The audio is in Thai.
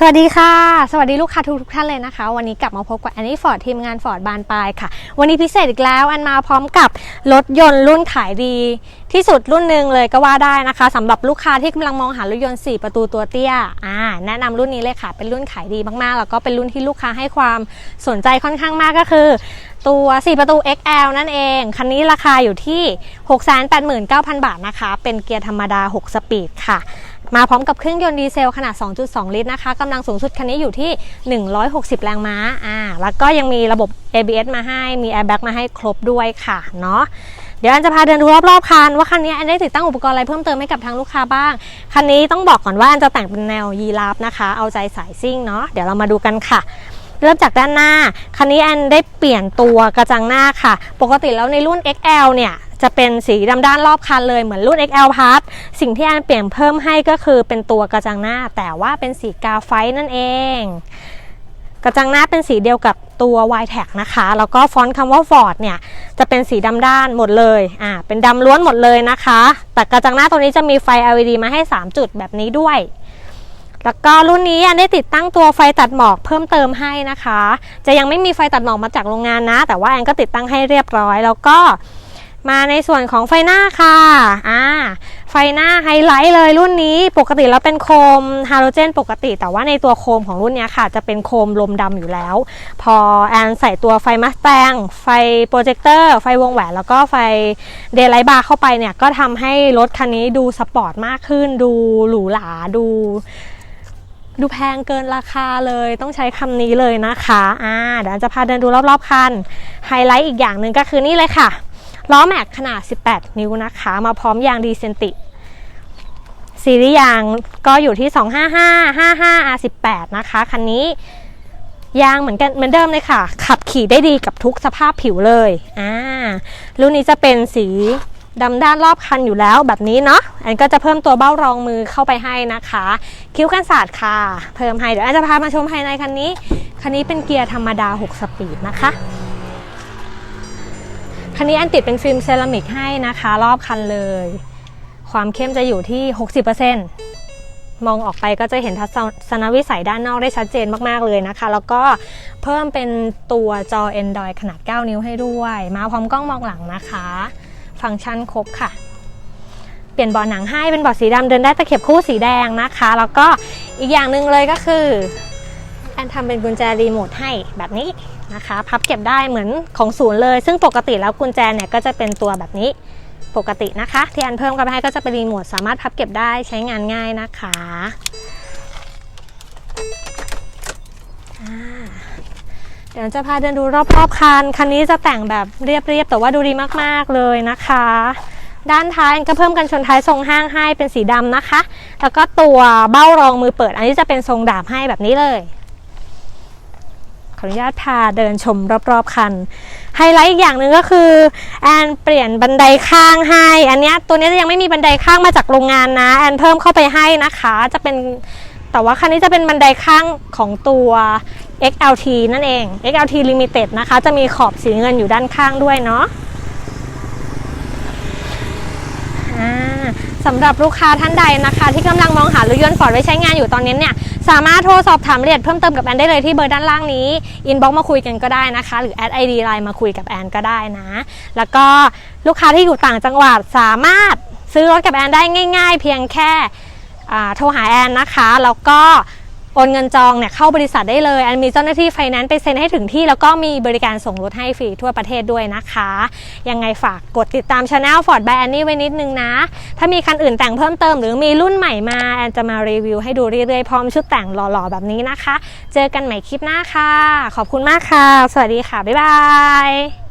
สวัสดีค่ะ สวัสดีลูกค้าทุกทุกท่านเลยนะคะ วันนี้กลับมาพบกับแอนนี่ฟอร์ดทีมงานฟอร์ดบานปลายค่ะ วันนี้พิเศษอีกแล้วแอนมาพร้อมกับรถยนต์รุ่นขายดี ที่สุดรุ่นหนึ่งเลยก็ว่าได้นะคะสำหรับลูกค้าที่กำลังมองหารถยนต์ 4 ประตูตัวเตี้ยอ่าแนะนำรุ่นนี้เลยค่ะ เป็นรุ่นขายดีมากๆ แล้วก็เป็นรุ่นที่ลูกค้าให้ความสนใจค่อนข้างมากก็คือ ตัว 4 ประตู XL นั่นเอง คันนี้ราคาอยู่ที่ 689,000 บาทนะคะ เป็นเกียร์ธรรมดา 6 สปีดค่ะ มาพร้อมกับเครื่องยนต์ดีเซลขนาด 2.2 ลิตรนะคะกำลังสูงสุดคันนี้อยู่ที่ 160 แรงม้าอ่าแล้วก็ยังมีระบบ ABS มาให้ มี airbag มาให้ครบด้วยค่ะเนาะเดี๋ยวอันจะพาเดินดูรอบๆคันว่าคันนี้อันได้ติดตั้งอุปกรณ์อะไรเพิ่มเติมให้กับทางลูกค้าบ้าง คันนี้ต้องบอกก่อนว่าอันจะแต่งเป็นแนวยีราฟนะคะ เอาใจสายซิ่งเนาะเดี๋ยวเรามาดูกันค่ะเริ่มจากด้านหน้า คันนี้แอนได้เปลี่ยนตัวกระจังหน้าค่ะ ปกติแล้วในรุ่น XL เนี่ย จะเป็นสีดำด้านรอบคันเลยเหมือนรุ่น XL p a s สิ่งที่แอนเปลี่ยนเพิ่มให้ก็คือเป็นตัวกระจังหน้า แต่ว่าเป็นสีกาไฟนั่นเอง กระจังหน้าเป็นสีเดียวกับตัว y t a g นะคะ แล้วก็ฟอนต์คำว่า Ford เนี่ย จะเป็นสีดำด้านหมดเลย อ่า เป็นดำล้วนหมดเลยนะคะ แต่กระจังหน้าตัวนี้จะมีไฟ LED มาให้ 3 จุดแบบนี้ด้วย แล้วก็รุ่นนี้อันได้ติดตั้งตัวไฟตัดหมอกเพิ่มเติมให้นะคะ จะยังไม่มีไฟตัดหมอกมาจากโรงงานนะ แต่ว่าแอนก็ติดตั้งให้เรียบร้อย แล้วก็ มาในส่วนของไฟหน้าค่ะ อ่า ไฟหน้าไฮไลท์เลยรุ่นนี้ ปกติแล้วเป็นโคมฮาโลเจนปกติ แต่ว่าในตัวโคมของรุ่นนี้ค่ะ จะเป็นโคมลมดำอยู่แล้ว พอแอนใส่ตัวไฟมัสแตง ไฟโปรเจคเตอร์ ไฟวงแหวน แล้วก็ไฟเดย์ไลท์บาร์เข้าไปเนี่ย ก็ทำให้รถคันนี้ดูสปอร์ตมากขึ้น ดูหรูหรา ดูดูแพงเกินราคาเลยต้องใช้คำนี้เลยนะคะ อ่าเดี๋ยวจะพาเดินดูรอบๆคัน ไฮไลท์อีกอย่างหนึ่งก็คือนี่เลยค่ะ ล้อแม็กขนาด 18 นิ้วนะคะ มาพร้อมยางดีเซนติซีรีส์ยางก็อยู่ที่ 255 55 R18 นะคะ คันนี้ยางเหมือนกันเหมือนเดิมเลยค่ะ ขับขี่ได้ดีกับทุกสภาพผิวเลยอ่ารุ่นนี้จะเป็นสีดำด้านรอบคันอยู่แล้วแบบนี้เนาะ อันก็จะเพิ่มตัวเบ้ารองมือเข้าไปให้นะคะ คิ้วกันศาสตร์ค่ะ เพิ่มให้ เดี๋ยวอันจะพามาชมภายในคันนี้ คันนี้เป็นเกียร์ธรรมดา 6 สปีดนะคะ คันนี้อันติดเป็นฟิล์มเซรามิกให้นะคะ รอบคันเลย ความเข้มจะอยู่ที่ 60%มองออกไปก็จะเห็นทัศนวิสัยด้านนอกได้ชัดเจนมาก ๆ เลยนะคะ แล้วก็เพิ่มเป็นตัวจอ Android ขนาด 9 นิ้วให้ด้วย มาพร้อมกล้องมองหลังนะคะ ฟังก์ชันครบค่ะ เปลี่ยนเบาะหนังให้เป็นเบาะสีดำเดินได้ตะเข็บคู่สีแดงนะคะ แล้วก็อีกอย่างหนึ่งเลยก็คือ แอนทำเป็นกุญแจรีโมทให้แบบนี้นะคะ พับเก็บได้เหมือนของศูนย์เลย ซึ่งปกติแล้วกุญแจเนี่ยก็จะเป็นตัวแบบนี้ปกตินะคะ ที่แอนเพิ่มกันไปให้ก็จะเป็นรีโมทสามารถพับเก็บได้ใช้งานง่ายนะคะเดี๋ยวจะพาเดินดูรอบๆคัน คันนี้จะแต่งแบบเรียบๆแต่ว่าดูดีมากๆเลยนะคะ ด้านท้ายก็เพิ่มกันชนท้ายทรงห้างให้เป็นสีดำนะคะ แล้วก็ตัวเบ้ารองมือเปิด อันนี้จะเป็นทรงดาบให้แบบนี้เลย ขออนุญาตพาเดินชมรอบๆคัน ไฮไลท์อีกอย่างหนึ่งก็คือแอนเปลี่ยนบันไดข้างให้ อันนี้ตัวนี้จะยังไม่มีบันไดข้างมาจากโรงงานนะแอนเพิ่มเข้าไปให้นะคะ จะเป็นแต่ว่าคันนี้จะเป็นบันไดข้างของตัว XLT นั่นเอง XLT Limited นะคะ จะมีขอบสีเงินอยู่ด้านข้างด้วยเนาะสำหรับลูกค้าท่านใดนะคะ ที่กำลังมองหารถยนต์ฟอร์ดไว้ใช้งานอยู่ตอนนี้เนี่ย สามารถโทรสอบถามรายละเอียดเพิ่มเติมกับแอนได้เลยที่เบอร์ด้านล่างนี้อินบ็อกมาคุยกันก็ได้นะคะ หรือแอดไอดีไลน์มาคุยกับแอนก็ได้นะ แล้วก็ลูกค้าที่อยู่ต่างจังหวัดสามารถซื้อรถกับแอนได้ง่าย ๆ เพียงแค่โทรหาแอนนะคะ แล้วก็ โอนเงินจองเนี่ยเข้าบริษัทได้เลยแอนมีเจ้าหน้าที่ไฟแนนซ์ไปเซ็นให้ถึงที่ แล้วก็มีบริการส่งรถให้ฟรีทั่วประเทศด้วยนะคะ ยังไงฝากกดติดตามช anel Ford by Annie ไว้นิดนึงนะ ถ้ามีคันอื่นแต่งเพิ่มเติมหรือมีรุ่นใหม่มา แอนจะมารีวิวให้ดูเรื่อยๆ พร้อมชุดแต่งหล่อๆ แบบนี้นะคะ เจอกันใหม่คลิปหน้าค่ะ ขอบคุณมากค่ะ สวัสดีค่ะ บ๊ายบาย